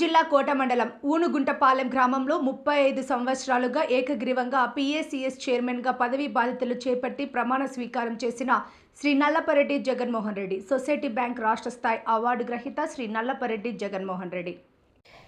జిల్లా కోట మండలం ఊనుగుంటపాలెం గ్రామంలో ముప్పై ఐదు సంవత్సరాలుగా ఏకగ్రీవంగా పిఏసిఎస్ చైర్మన్గా పదవీ బాధ్యతలు చేపట్టి ప్రమాణ స్వీకారం చేసిన శ్రీ నల్లపరెడ్డి జగన్మోహన్ రెడ్డి సొసైటీ బ్యాంక్ రాష్ట్ర స్థాయి అవార్డు గ్రహీత శ్రీ నల్లపరెడ్డి జగన్మోహన్ రెడ్డి.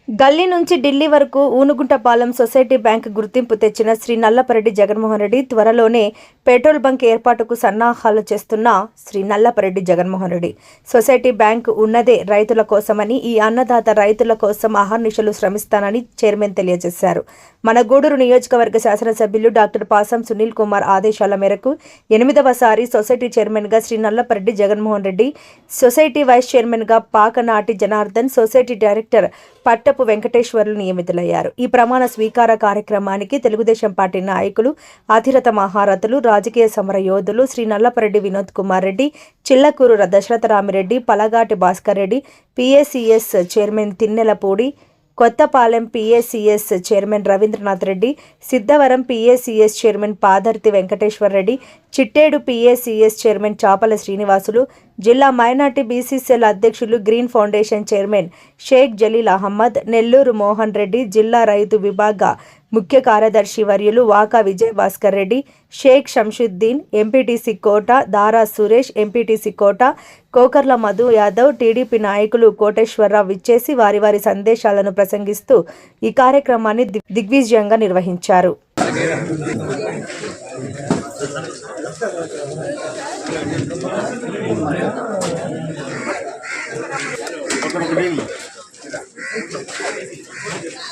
గల్లీ నుంచి ఢిల్లీ వరకు ఊనుగుంటపాలెం సొసైటీ బ్యాంక్ గుర్తింపు తెచ్చిన శ్రీ నల్లపరెడ్డి జగన్మోహన్ రెడ్డి త్వరలోనే పెట్రోల్ బంక్ ఏర్పాటుకు సన్నాహాలు చేస్తున్న శ్రీ నల్లపరెడ్డి జగన్మోహన్ రెడ్డి సొసైటీ బ్యాంక్ ఉన్నదే రైతుల కోసమని ఈ అన్నదాత రైతుల కోసం అహర్నిశలు శ్రమిస్తానని చైర్మన్ తెలియజేశారు. మన గూడూరు నియోజకవర్గ శాసనసభ్యులు డాక్టర్ పాసం సునీల్ కుమార్ ఆదేశాల మేరకు ఎనిమిదవసారి సొసైటీ చైర్మన్గా శ్రీ నల్లపరెడ్డి జగన్మోహన్ రెడ్డి సొసైటీ వైస్ చైర్మన్గా పాకనాటి జనార్దన్ సొసైటీ డైరెక్టర్ పట్ట పట్టపు వెంకటేశ్వర్లు నియమితులయ్యారు. ఈ ప్రమాణ స్వీకార కార్యక్రమానికి తెలుగుదేశం పార్టీ నాయకులు అధిరత మహారథులు రాజకీయ సమర యోధులు Shri Nallapareddy Vinod Kumar Reddy Chillakuru Dasaratha Ramireddy Palagati Bhaskar Reddy PACS chairman Tinnelapudi Kothapalem PACS chairman Ravindranath Reddy Siddhavaram PACS chairman Padarthi Venkateswar Reddy Chittedu PACS chairman Chapala Srinivasulu జిల్లా minority BCCL అధ్యక్షులు green foundation chairman Sheikh Jalil Ahmed Nellore Mohan Reddy జిల్లా రైతు విభాగ ముఖ్య కార్యదర్శి వర్యులు Vaka Vijay Bhaskar Reddy Sheikh Shamshuddin MPTC Kota Dara Suresh MPTC Kota Kokarla Madhu Yadav TDP నాయకులు కోటేశ్వరరావు విచ్చేసి వారి వారి సందేశాలను ప్రసంగిస్తూ ఈ కార్యక్రమాన్ని దిగ్- దిగ్విజయంగా నిర్వహించారు. Thank you.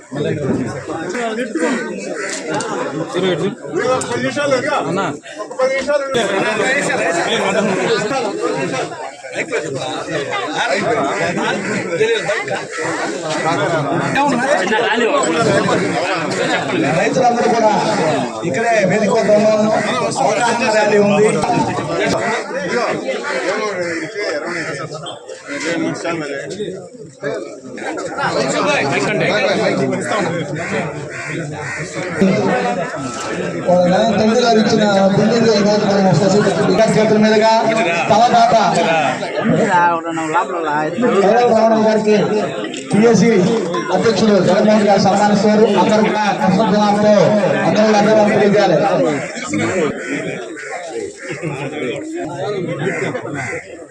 రైతులందరూ కూడా ఇక్కడే వేదిక అవగాహన ర్యాలీ ఉంది తొమ్మిది గారు ఇచ్చిన బిల్డింగ్ ఈరోజు మనం వికాస్ చేతుల మీదుగా తలదాత లోపల రావడం గారికి పిఎస్సి అధ్యక్షుడు జగన్మోహన్ గారు సన్మానిస్తారు అందరూ కూడా కృష్ణజనాలతో అందరూ అందరూ తెలియజేయాలి ఈయన మనం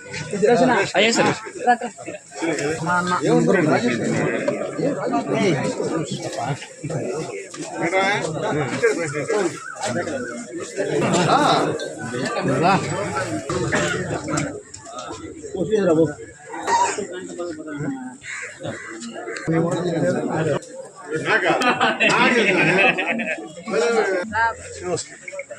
మర్యాదలు అయ్యే sir Moshe Bhaskar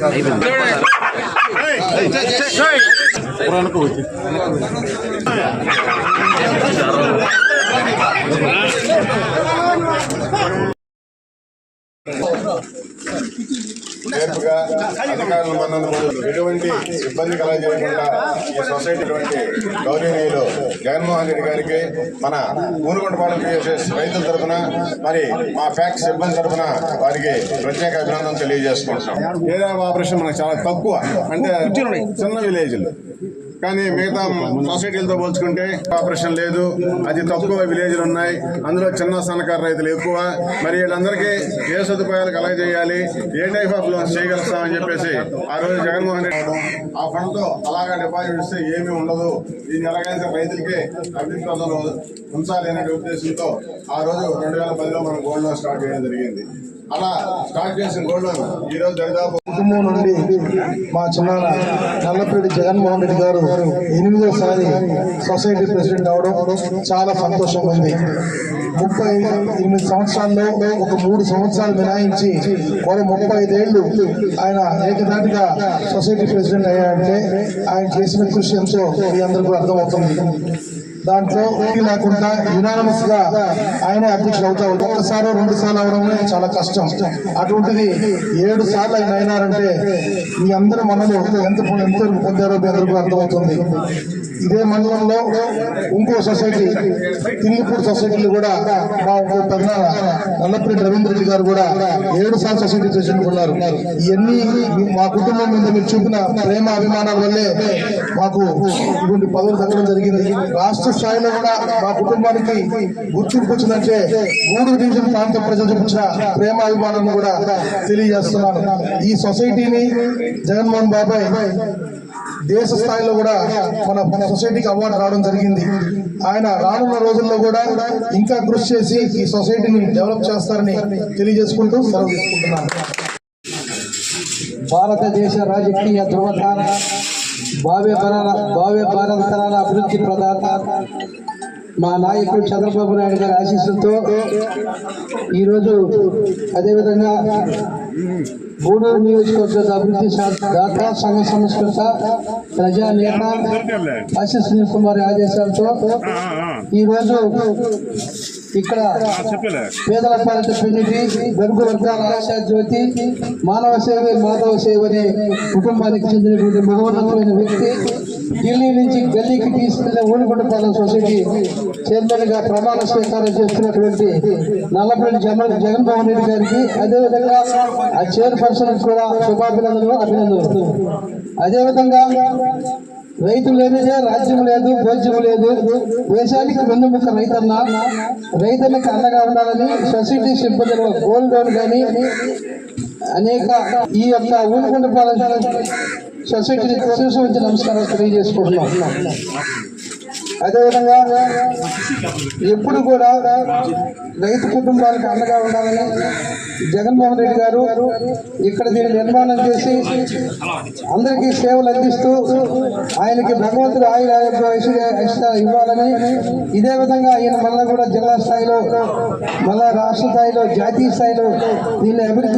Thank you. నేర్పుగా అధికారులు మన్నను ఎటువంటి ఇబ్బంది కలగజేయకుండా ఈ సొసైటీ గౌరవనీయులు జగన్మోహన్ రెడ్డి గారికి మన ఊరుగొండపాలెం పిఎస్ఎస్ రైతుల తరఫున మరి మా ఫ్యాక్స్ సిబ్బంది తరఫున వారికి ప్రత్యేక అభినందన తెలియజేసుకుంటున్నాం. ఏదో ఆపరేషన్ మనకు చాలా తక్కువ. అంటే చిన్న విలేజ్లు. కానీ మిగతా సొసైటీలతో పోల్చుకుంటే ఆపరేషన్ లేదు అతి తక్కువ విలేజ్లు ఉన్నాయి. అందులో చిన్న సన్నకారు రైతులు ఎక్కువ. మరి వీళ్ళందరికీ ఏ సదుపాయాలు కలగజేయాలి ఏ టైప్ ఆఫ్ లోన్స్ చేయగలుగుతామని చెప్పేసి ఆ రోజు జగన్మోహన్ రెడ్డి ఆ ఫండ్తో అలాగా డిపాజిట్ ఇస్తే ఏమీ ఉండదు. దీన్ని ఎలాగైతే రైతులకి అభివృద్ధి ఉంచాలి అనే ఉద్దేశంతో ఆ రోజు రెండు వేల పదిలో మనం గోల్డ్ లోన్ స్టార్ట్ చేయడం జరిగింది. అలా స్టార్ట్ చేసిన గోల్డ్ ఈ రోజు కుటుంబం నుండి మా చిన్నాన్న నల్లపరెడ్డి జగన్మోహన్ రెడ్డి గారు ఎనిమిదోసారి సొసైటీ ప్రెసిడెంట్ అవడం చాలా సంతోషంగా ఉంది ముప్పై ఎనిమిది సంవత్సరాల్లో ఒక మూడు సంవత్సరాలు మినాయించి మరో ముప్పై ఐదేళ్ళు ఆయన ఏకదాటిగా సొసైటీ ప్రెసిడెంట్ అయ్యారంటే ఆయన చేసిన కృషి ఎంతో మీ అందరికీ అర్థమవుతుంది. దాంట్లో లేకుండా యునానమస్గా ఆయనే అధ్యక్షులు అవుతా ఉంటారు ఒకసారి రెండు సార్లు అవడం చాలా కష్టం. అటువంటిది ఏడు సార్లు ఆయన అయినారంటే మీ అందరూ మనలో ఎంత ఎంత పొందారో మీ అందరికీ అర్థమవుతుంది. ఇదే మండలంలో ఇంకో సొసైటీ తింగిపూర్ సొసైటీలు కూడా మా పెద్ద నల్లపరెడ్డి రవీంద్ర రెడ్డి గారు కూడా ఏడు సార్లు సొసైటీ చేసుకున్నారు ఉన్నారు. ఇవన్నీ మా కుటుంబం మీద మీరు చూపిన ప్రేమ అభిమానాల వల్లే మాకు ఇటువంటి పదవులు తగ్గడం జరిగింది. రాష్ట్ర స్థాయిలో కూడా మా కుటుంబానికి గుర్తింపు వచ్చిందంటే మూడు డివిజన్ ప్రాంత ప్రజలు చూపించిన ప్రేమ అభిమానాలను కూడా తెలియజేస్తున్నాను. ఈ సొసైటీని జగన్మోహన్ బాబాయ్ దేశ స్థాయిలో కూడా మన మన సొసైటీకి అవార్డు రావడం జరిగింది. ఆయన రానున్న రోజుల్లో కూడా ఇంకా కృషి చేసి ఈ సొసైటీని డెవలప్ చేస్తారని తెలియజేసుకుంటూ సెలవు తీసుకుంటున్నాను. భారతదేశ రాజకీయ ధృవతార భావ్య భారత భావ్య భారత తరాల అభివృద్ధి ప్రదాత మా నాయకుడు చంద్రబాబు నాయుడు గారి ఆశీస్సులతో ఈరోజు అదేవిధంగా గూడూరు నియోజకవర్గ అభివృద్ధి సా- దాత సంఘ సంస్కృత ప్రజా నేత ఆశీస్ సునీల్ కుమార్ ఆదేశాలతో ఈరోజు ఇక్కడ పేదల పాలిట పెన్నిధి వెలుగు వర్గాల ఆశా జ్యోతి మానవ సేవ మాధవ సేవ అనే కుటుంబానికి చెందినటువంటి మహోన్నతమైన వ్యక్తి. ఢిల్లీ నుంచి గల్లీకి తీసుకెళ్ళే ఊరుకుంటపాలెం సొసైటీ చైర్మన్గా ప్రమాణ స్వీకారం చేస్తున్నటువంటి నల్లపల్లి జగన్ జగన్మోహన్ రెడ్డి గారికి అదేవిధంగా ఆ చైర్పర్సన్ కూడా శుభాభినందనలు అభినందనలు. అదేవిధంగా రైతు లేనిదే రాజ్యం లేదు భోజ్యం లేదు. దేశానికి వెన్నుముక రైతన్న. రైతులకు అండగా ఉండాలని సొసైటీ సిబ్బందిలో గోల్డ్ లోన్ కానీ అనేక ఈ యొక్క ఊరుకుంటపాలెం సొసైటీ శిశువుంచి నమస్కారం తెలియజేసుకుంటున్నాం. అదేవిధంగా ఎప్పుడు కూడా రైతు కుటుంబాలకు అండగా ఉండాలని జగన్మోహన్ రెడ్డి గారు ఇక్కడ దీన్ని నిర్మాణం చేసి అందరికీ సేవలు అందిస్తూ ఆయనకి భగవంతుడు ఆయుర ఇవ్వాలని ఇదే విధంగా ఆయన మళ్ళీ కూడా జిల్లా స్థాయిలో మళ్ళా రాష్ట్ర స్థాయిలో జాతీయ స్థాయిలో దీన్ని అభివృద్ధి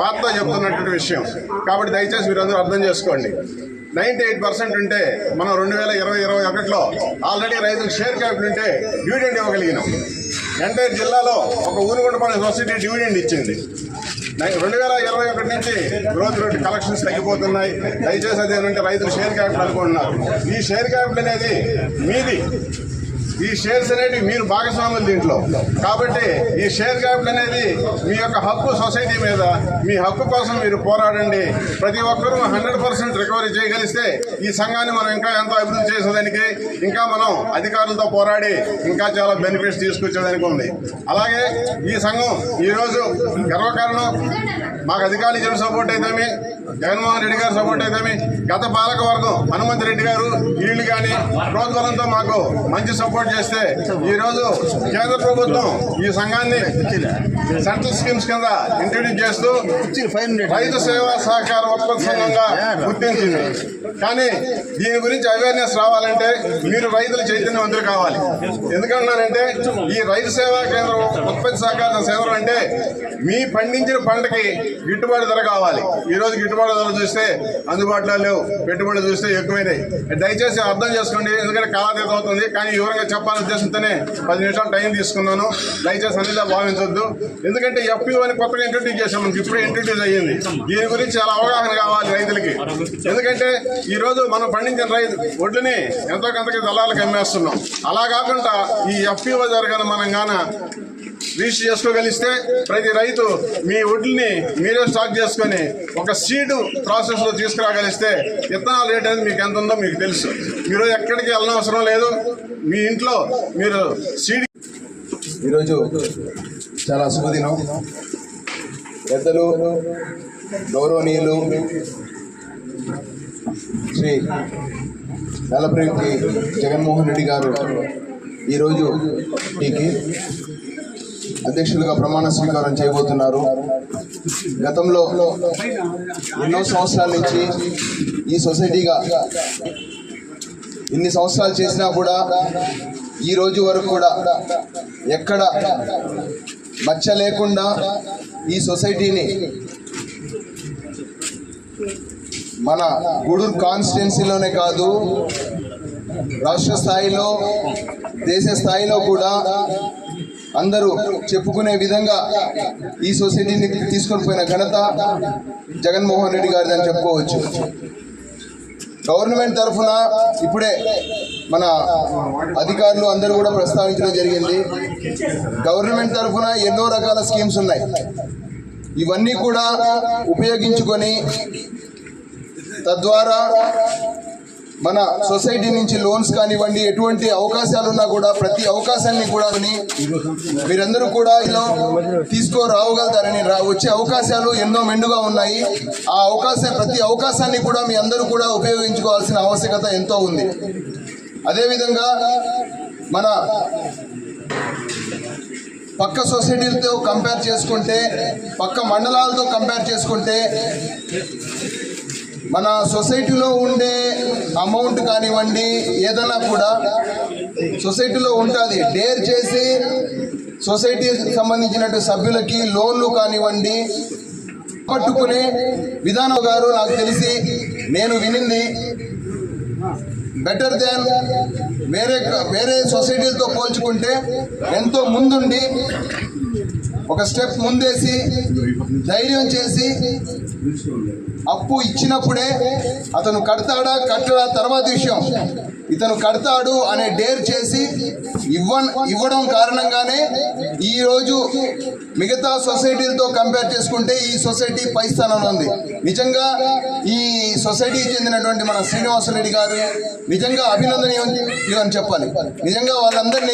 పాత్ర చెప్తున్నటువంటి విషయం. కాబట్టి దయచేసి మీరందరూ అర్థం చేసుకోండి. నైంటీ ఎయిట్ పర్సెంట్ ఉంటే మనం రెండు వేల ఇరవై ఇరవై ఒకటిలో ఆల్రెడీ రైతులకు షేర్ క్యాపిటల్ ఉంటే డివిడెండ్ ఇవ్వగలిగినాం. ఎంటైర్ జిల్లాలో ఒక ఊరుకుంటపల్లి సొసైటీ డివిడెండ్ ఇచ్చింది. రెండు వేల ఇరవై ఒకటి నుంచి గ్రోత్ రేట్ కలెక్షన్స్ తగ్గిపోతున్నాయి. దయచేసి అదేంటంటే రైతులు షేర్ క్యాపిటల్ అనుకుంటున్నారు. ఈ షేర్ క్యాపిటల్ అనేది మీది. ఈ షేర్స్ అనేవి మీరు భాగస్వాములు దీంట్లో. కాబట్టి ఈ షేర్ క్యాపిటల్ అనేది మీ యొక్క హక్కు సొసైటీ మీద మీ హక్కు కోసం మీరు పోరాడండి. ప్రతి ఒక్కరూ హండ్రెడ్ పర్సెంట్ రికవరీ చేయగలిస్తే ఈ సంఘాన్ని మనం ఇంకా ఎంతో అభివృద్ధి చేసేదానికి ఇంకా మనం అధికారులతో పోరాడి ఇంకా చాలా బెనిఫిట్స్ తీసుకొచ్చేదానికి ఉంది. అలాగే ఈ సంఘం ఈరోజు గర్వకారణం మాకు అధికారులు ఇచ్చిన సపోర్ట్ అయితేమి జగన్మోహన్ రెడ్డి గారు సపోర్ట్ అయితేమి గత పాలకవర్గం హనుమంత్ రెడ్డి గారు వీళ్ళు కానీ ప్రోద్బలంతో మాకు మంచి సపోర్ట్ చేస్తే ఈ రోజు కేంద్ర ప్రభుత్వం ఈ సంఘాన్ని సెంట్రల్ స్కీమ్స్ కింద ఇంట్రడ్యూస్ చేస్తూ రైతు సేవా సహకార ఉత్పత్తి సంఘంగా గుర్తించింది. కానీ దీని గురించి అవేర్నెస్ రావాలంటే మీరు రైతులు చైతన్యవంతులు కావాలి. ఎందుకంటున్నానంటే ఈ రైతు సేవా కేంద్రం ఉత్పత్తి సహకార సేవలు అంటే మీ పండించిన పంటకి గిట్టుబాటు ధర కావాలి. ఈ గిట్టుబాటు ధర చూస్తే అందుబాటులో లేవు. పెట్టుబడులు చూస్తే ఎక్కువైనాయి. దయచేసి అర్థం చేసుకోండి. ఎందుకంటే కాలాతీతం అవుతుంది. కానీ వివరంగా చెప్పాలని ఉద్దేశంతోనే పది నిమిషాలు టైం తీసుకున్నాను. దయచేసి అన్నిలా భావించొద్దు. ఎందుకంటే ఎఫ్పిఓ అని కొత్తగా ఇంట్రొడ్యూస్ చేశాం. మనకి ఇప్పుడే ఇంట్రొడ్యూస్ అయ్యింది. దీని గురించి చాలా అవగాహన కావాలి రైతులకి. ఎందుకంటే ఈరోజు మనం పండించిన రైతు వడ్లని ఎంతో కొంతకి దళాలకు అమ్మేస్తున్నాం అలా కాకుండా ఈ ఎఫ్యూ జరగని మనం గాన రిజిస్టర్ చేసుకోగలిస్తే ప్రతి రైతు మీ వడ్లని మీరే స్టాక్ చేసుకొని ఒక సీడు ప్రాసెస్లో తీసుకురాగలిస్తే విత్తనాల రేట్ అనేది మీకు ఎంత ఉందో మీకు తెలుసు. మీరు ఎక్కడికి వెళ్ళనవసరం లేదు. మీ ఇంట్లో మీరు సీడ్ ఈరోజు చాలా శుభదినం. పెద్దలు గౌరవనీయులు శ్రీ నల్లప్రేమికి జగన్మోహన్ రెడ్డి గారు ఈరోజు టీకి అధ్యక్షులుగా ప్రమాణ స్వీకారం చేయబోతున్నారు. గతంలో ఎన్నో సంవత్సరాల నుంచి ఈ సొసైటీగా ఇన్ని సంవత్సరాలు చేసినా కూడా ఈ రోజు వరకు కూడా ఎక్కడ మచ్చ లేకుండా ఈ సొసైటీని మన గూడూరు కాన్స్టిట్యున్సీలోనే కాదు రాష్ట్ర స్థాయిలో దేశ స్థాయిలో కూడా అందరూ చెప్పుకునే విధంగా ఈ సొసైటీని తీసుకొని పోయిన ఘనత జగన్మోహన్ రెడ్డి గారిది అని చెప్పుకోవచ్చు. గవర్నమెంట్ తరఫున ఇప్పుడే మన అధికారులు అందరూ కూడా ప్రస్తావించడం జరిగింది. గవర్నమెంట్ తరఫున ఎన్నో రకాల స్కీమ్స్ ఉన్నాయి. ఇవన్నీ కూడా ఉపయోగించుకొని తద్వారా మన సొసైటీ నుంచి లోన్స్ కానివ్వండి ఎటువంటి అవకాశాలు ఉన్నా కూడా ప్రతి అవకాశాన్ని కూడా మీరందరూ కూడా ఇలా తీసుకోరావగలుగుతారని రా వచ్చే అవకాశాలు ఎన్నో మెండుగా ఉన్నాయి. ఆ అవకాశం ప్రతి అవకాశాన్ని కూడా మీ అందరూ కూడా ఉపయోగించుకోవాల్సిన ఆవశ్యకత ఎంతో ఉంది. అదేవిధంగా మన పక్క సొసైటీలతో కంపేర్ చేసుకుంటే పక్క మండలాలతో కంపేర్ చేసుకుంటే మన సొసైటీలో ఉండే అమౌంట్ కానివ్వండి ఏదైనా కూడా సొసైటీలో ఉంటుంది. డేర్ చేసి సొసైటీకి సంబంధించినట్టు సభ్యులకి లోన్లు కానివ్వండి పట్టుకునే విధానం గారు నాకు తెలిసి నేను వినింది. బెటర్ దాన్ వేరే వేరే సొసైటీలతో పోల్చుకుంటే ఎంతో ముందుండి ఒక స్టెప్ ముందేసి ధైర్యం చేసి అప్పు ఇచ్చినప్పుడే అతను కడతాడా కట్టడా తర్వాత విషయం. ఇతను కడతాడు అనే డేర్ చేసి ఇవ్వ ఇవ్వడం కారణంగానే ఈరోజు మిగతా సొసైటీలతో కంపేర్ చేసుకుంటే ఈ సొసైటీ పై స్థానంలో ఉంది. నిజంగా ఈ సొసైటీకి చెందినటువంటి మన శ్రీనివాసరెడ్డి గారు నిజంగా అభినందనీయం అని చెప్పాలి. నిజంగా వాళ్ళందరినీ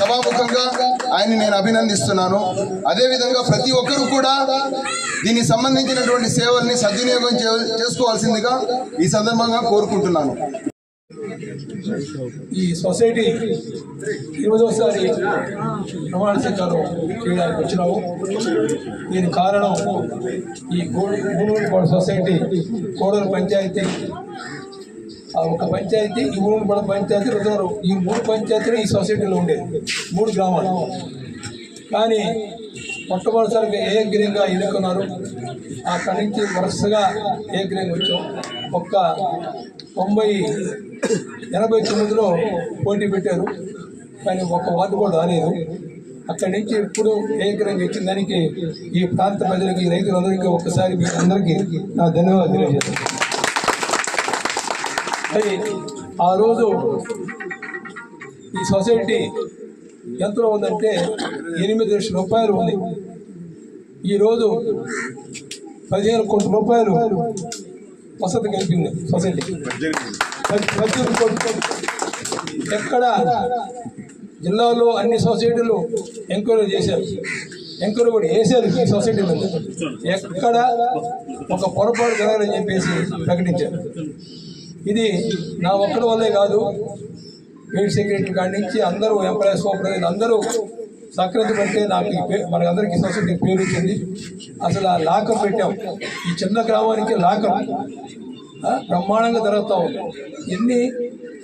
సభాముఖంగా ఆయన్ని నేను అభినందిస్తున్నాను. అదేవిధంగా ప్రతి ఒక్కరూ కూడా దీనికి సంబంధించినటువంటి సేవల్ని సద్వినియోగం చే- చేసుకోవాల్సిందిగా ఈ సందర్భంగా కోరుకుంటున్నాను. ఈ సొసైటీ ఈరోజు ఒకసారి ప్రమాణ స్వీకారం చేయడానికి వచ్చినాము. దీని కారణం ఈ గూడూరుపాడు సొసైటీ కోడూరు పంచాయతీ. ఆ ఒక పంచాయతీ ఈ గూడూరుపాడు పంచాయతీ రెండు ఈ మూడు పంచాయతీలు ఈ సొసైటీలో ఉండేది. మూడు గ్రామాలు. కానీ మొట్టమొదటిసారిగా ఏగ్రీయంగా ఎన్నుకున్నారు? అక్కడి నుంచి వరుసగా ఏగ్రీయంగా వచ్చాం? ఒక్క తొంభై ఎనభై తొమ్మిదిలో పోటీ పెట్టారు. కానీ ఒక్క వార్డు కూడా రాలేదు. అక్కడి నుంచి ఇప్పుడు ఏకరంగా ఇచ్చిన దానికి ఈ ప్రాంత ప్రజలకి రైతులందరికీ ఒక్కసారి మీ అందరికీ నా ధన్యవాదాలు తెలియజేస్తాను. ఆ రోజు ఈ సొసైటీ ఎంతలో ఉందంటే ఎనిమిది లక్షల రూపాయలు ఉంది. ఈరోజు పదిహేను కోట్ల రూపాయలు వసతి కలిపింది సొసైటీ. పది- పద్దెనిమిది ఎక్కడ? జిల్లాలో అన్ని సొసైటీలు ఎంక్వైరీ చేశారు. ఎంక్వైరీ కూడా వేసారు ఈ సొసైటీ మీద. ఎక్కడ? ఒక పొరపాటు జరగాలని చెప్పేసి ప్రకటించారు. ఇది నా ఒక్కడి వల్లే కాదు గేట్ సెక్రటరీ కాడి నుంచి అందరూ ఎంప్లాయీస్ సూపర్వైజర్ అందరూ సక్రతి నాకు ఈ పే- మనకందరికీ సొసైటీ పేరు వచ్చింది అసలు ఆ లాకం పెట్టాం. ఈ చిన్న గ్రామానికి లాకం. బ్రహ్మాండంగా జరుగుతూ. ఉంది ఎన్ని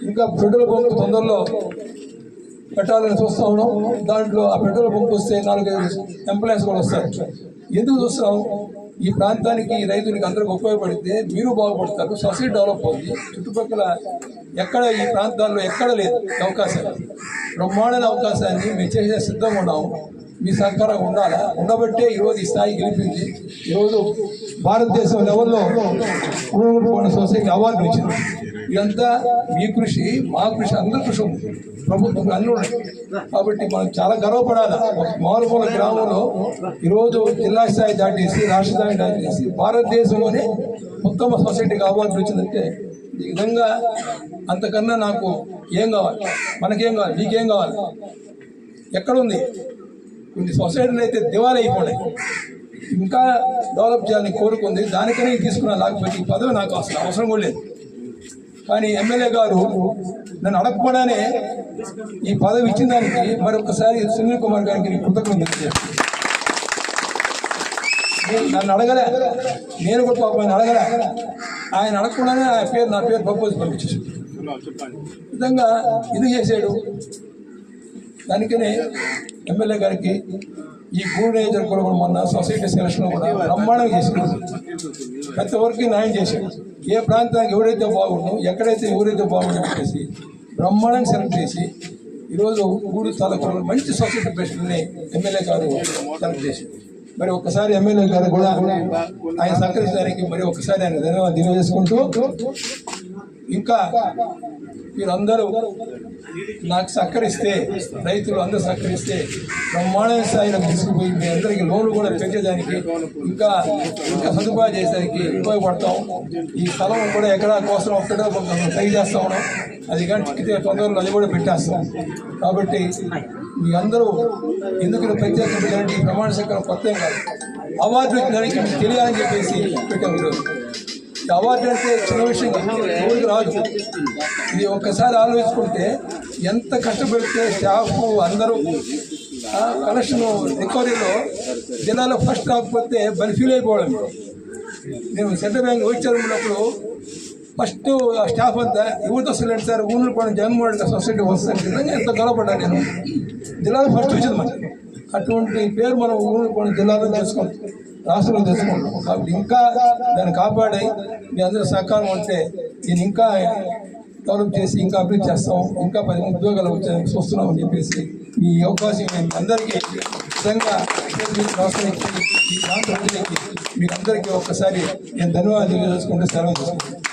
ఇంకా పెట్రోల్ పంపు తొందరలో పెట్టాలని చూస్తూ ఉన్నాం. దాంట్లో ఆ పెట్రోల్ బంక్ వస్తే నాలుగైదు ఎంప్లాయీస్ కూడా వస్తారు. ఎందుకు చూస్తాం ఈ ప్రాంతానికి ఈ రైతులకి అందరికి ఉపయోగపడితే మీరు బాగుపడతారు సొసైటీ డెవలప్ అవుతుంది. చుట్టుపక్కల ఎక్కడ ఈ ప్రాంతాల్లో ఎక్కడ లేదు అవకాశాలు. బ్రహ్మాండమైన అవకాశాన్ని మేము చేసే సిద్ధంగా ఉన్నాము మీ సహకారం ఉండాలా? ఉండబట్టే ఈరోజు ఈ స్థాయి గెలిపింది. ఈరోజు భారతదేశం లెవెల్లో సొసైటీ అవార్డు ఇచ్చింది ఇదంతా మీ కృషి మా కృషి అందరి కృషి ఉంది. ప్రభుత్వం అన్ని ఉన్నాయి. కాబట్టి మనం చాలా గర్వపడాలి. ఒక మారుమూల గ్రామంలో ఈరోజు జిల్లా స్థాయి దాటేసి రాష్ట్ర స్థాయి దాటేసి భారతదేశంలోనే ఉత్తమ సొసైటీకి అవార్డు వచ్చిందంటే ఈ విధంగా అంతకన్నా నాకు ఏం కావాలి? మనకేం కావాలి? మీకేం కావాలి? ఎక్కడుంది? కొన్ని సొసైటీలు అయితే దివాలా అయిపోయినాయి. ఇంకా డెవలప్ చేయాలని కోరుకుంది. దానికనే తీసుకున్నా. లేకపోతే ఈ పదవి నాకు అసలు అవసరం కూడా లేదు. కానీ ఎమ్మెల్యే గారు నన్ను అడగకుండానే ఈ పదవి ఇచ్చిన దానికి మరొకసారి సునీల్ కుమార్ గారికి కృతజ్ఞత నేను- నన్ను అడగలే. నేను కూడా పాపం ఆయన అడగలే. ఆయన అడగకుండానే ఆయన పేరు నా పేరు ప్రపోజ్ పంపించేసి విధంగా ఇది చేశాడు. దానికనే ఎమ్మెల్యే గారికి ఈ గూడు నియోజకవర్గంలో కూడా మొన్న సొసైటీ సెలక్షన్ కూడా బ్రహ్మాండంగా చేశాడు. ప్రతి ఒక్కరికి న్యాయం చేశాడు. ఏ ప్రాంతానికి ఎవరైతే బాగుండో ఎక్కడైతే ఎవరైతే బాగుండో చెప్పేసి బ్రహ్మాండంగా సెలెక్ట్ చేసి ఈరోజు గూడు తాలూకాలో మంచి సొసైటీ ప్రెసిడెంట్ని ఎమ్మెల్యే గారు సెలెక్ట్ చేసి మరి ఒకసారి ఎమ్మెల్యే గారు కూడా ఆయన సహకరించడానికి మరి ఒకసారి ఆయన ధన్యవాదాలు తెలియజేసుకుంటూ ఇంకా మీరందరూ నాకు సహకరిస్తే రైతులు అందరూ సహకరిస్తే బ్రహ్మాండ స్థాయిలో తీసుకుపోయి మీ అందరికీ లోన్లు కూడా పెంచేదానికి ఇంకా ఇంకా సదుపాయం చేసేదానికి ఉపయోగపడతాం. ఈ స్థలం కూడా ఎక్కడ కోసం ఒక్కడో కొంత ట్రై చేస్తా ఉన్నాం. అది కానీ చిక్కితే తొందరలో అది కూడా పెట్టేస్తాం. కాబట్టి మీ అందరూ ఎందుకు ఇలా ప్రత్యేకంగా ఈ ప్రమాణ శంకరం కొత్త కాదు. అవార్డు పెట్టడానికి మీకు తెలియాలని చెప్పేసి పెట్టాం ఈరోజు. అవార్డు అంటే చిన్న విషయం కాదు. ఎవరికి రాదు ఇది ఒక్కసారి ఆలోచించుకుంటే ఎంత కష్టపడితే స్టాఫ్ అందరూ కలెక్షన్ రికవరీలో జిల్లాలో ఫస్ట్ రాకపోతే బలి ఫీల్ అయిపోవడం. నేను సెంట్రల్ బ్యాంక్ వచ్చారు ఉన్నప్పుడు ఫస్ట్ స్టాఫ్ అంతా యువత వస్తలేదు సార్ ఊళ్ళో కూడా జగన్మోహన్ సొసైటీ వస్తుంది నిజంగా ఎంత గొడవపడ్డా నేను. జిల్లాలో ఫస్ట్ వచ్చింది మనకి అటువంటి పేరు మనం ఊళ్ళో కూడా జిల్లాలో తెచ్చుకుంటాం రాష్ట్రంలో తెచ్చుకుంటాం కాబట్టి ఇంకా దాన్ని కాపాడి మీ అందరూ సహకారం ఉంటే నేను ఇంకా డెవలప్ చేసి ఇంకా అభివృద్ధి చేస్తాం. ఇంకా పది ఉద్యోగాలు వచ్చాయని చూస్తున్నాం అని చెప్పేసి ఈ అవకాశం మేము అందరికీ నిజంగా రాష్ట్రానికి ఈ ప్రాంత ప్రజలకి మీకు అందరికీ ఒక్కసారి నేను ధన్యవాదాలు తెలియజేసుకుంటే సెలవు తీసుకుంటాను